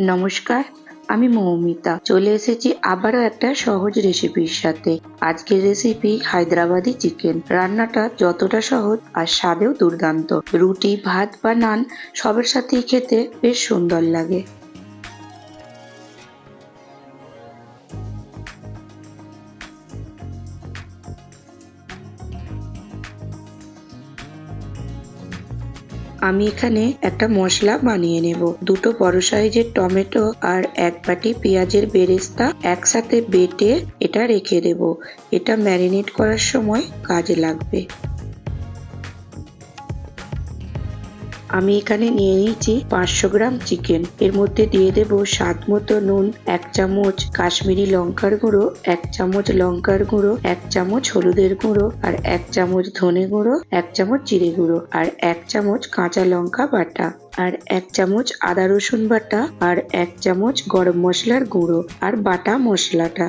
নমস্কার, আমি মৌমিতা। চলে এসেছি আবারও একটা সহজ রেসিপির সাথে। আজকের রেসিপি হায়দ্রাবাদি চিকেন। রান্নাটা যতটা সহজ আর স্বাদেও দুর্দান্ত। রুটি, ভাত বা নান সবের সাথেই খেতে বেশ সুন্দর লাগে। আমি এখানে একটা মশলা বানিয়ে নেব। দুটো বড় সাইজের টমেটো আর এক বাটি পেঁয়াজের বেরেস্তা একসাথে বেটে এটা রেখে দেব। এটা ম্যারিনেট করার সময় কাজে লাগবে। আমি এখানে নিয়ে নিয়েছি পাঁচশো গ্রাম চিকেন। এর মধ্যে দিয়ে দেব স্বাদ মতো নুন, এক চামচ কাশ্মীরি লঙ্কার গুঁড়ো, এক চামচ লঙ্কার গুঁড়ো, এক চামচ হলুদের গুঁড়ো, আর এক চামচ ধনে গুঁড়ো, এক চামচ জিরে গুঁড়ো, আর এক চামচ কাঁচা লঙ্কা বাটা, আর এক চামচ আদা রসুন বাটা, আর এক চামচ গরম মশলার গুঁড়ো, আর বাটা মশলাটা।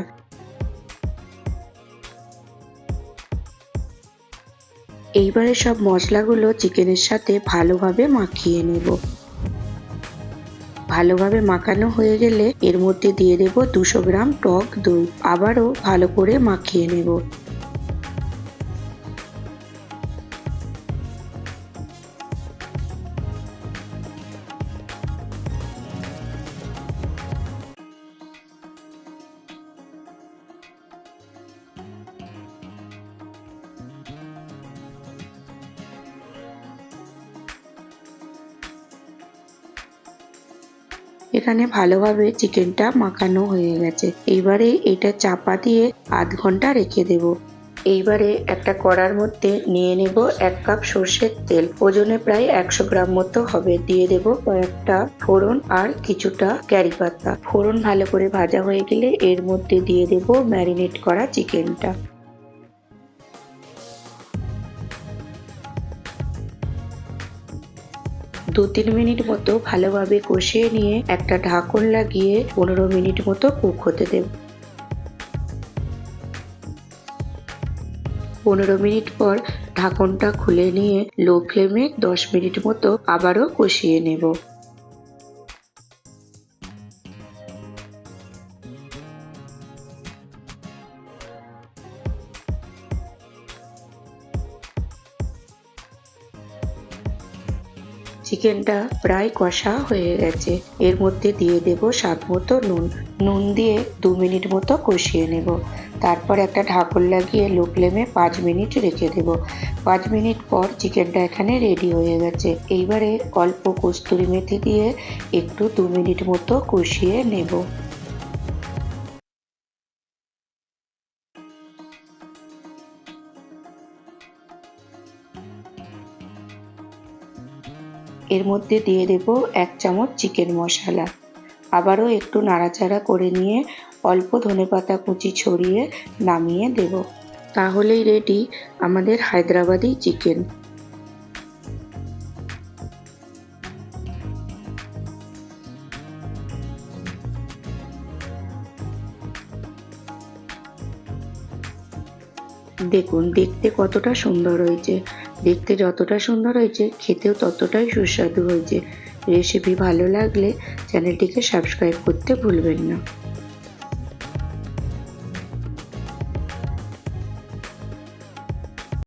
এইবারে সব মশলাগুলো চিকেনের সাথে ভালোভাবে মাখিয়ে নেব। ভালোভাবে মাখানো হয়ে গেলে এর মধ্যে দিয়ে দেব দুশো গ্রাম টক দই। আবারও ভালো করে মাখিয়ে নেব। এখানে ভালোভাবে চিকেনটা মাখানো হয়ে গেছে। এইবারে এটা চাপা দিয়ে আধ ঘণ্টা রেখে দেব। এইবারে একটা কড়ার মধ্যে নিয়ে নেব এক কাপ সর্ষের তেল। ওজনে প্রায় একশো গ্রাম মতো হবে। দিয়ে দেব কয়েকটা ফোড়ন আর কিছুটা ক্যারি পাতা। ফোড়ন ভালো করে ভাজা হয়ে গেলে এর মধ্যে দিয়ে দেব ম্যারিনেট করা চিকেনটা দু তিন মিনিট মতো ভালোভাবে কষিয়ে নিয়ে একটা ঢাকন লাগিয়ে পনেরো মিনিট মতো কুক হতে দেব। পনেরো মিনিট পর ঢাকনটা খুলে নিয়ে লো ফ্লেমে দশ মিনিট মতো আবারও কষিয়ে নেব। চিকেনটা প্রায় কষা হয়ে গেছে। এর মধ্যে দিয়ে দেব স্বাদ মতো নুন। নুন দিয়ে দু মিনিট মতো কষিয়ে নেব। তারপর একটা ঢাকন লাগিয়ে লো ফ্লেমে পাঁচ মিনিট রেখে দেব। পাঁচ মিনিট পর চিকেনটা এখানে রেডি হয়ে গেছে। এইবারে অল্প কস্তুরি মেথি দিয়ে একটু দু মিনিট মতো কষিয়ে নেব। এর মধ্যে দিয়ে দেব এক চামচ চিকেন মশলা। আবারও একটু নাড়াচাড়া করে নিয়ে অল্প ধনেপাতা কুচি ছড়িয়ে নামিয়ে দেব। তাহলেই রেডি আমাদের হায়দ্রাবাদি চিকেন। দেখুন, দেখতে কতটা সুন্দর হয়েছে। দেখতে যতটা সুন্দর হয়েছে, খেতেও ততটাই সুস্বাদু হয়েছে। রেসিপি ভালো লাগলে চ্যানেলটিকে সাবস্ক্রাইব করতে ভুলবেন না।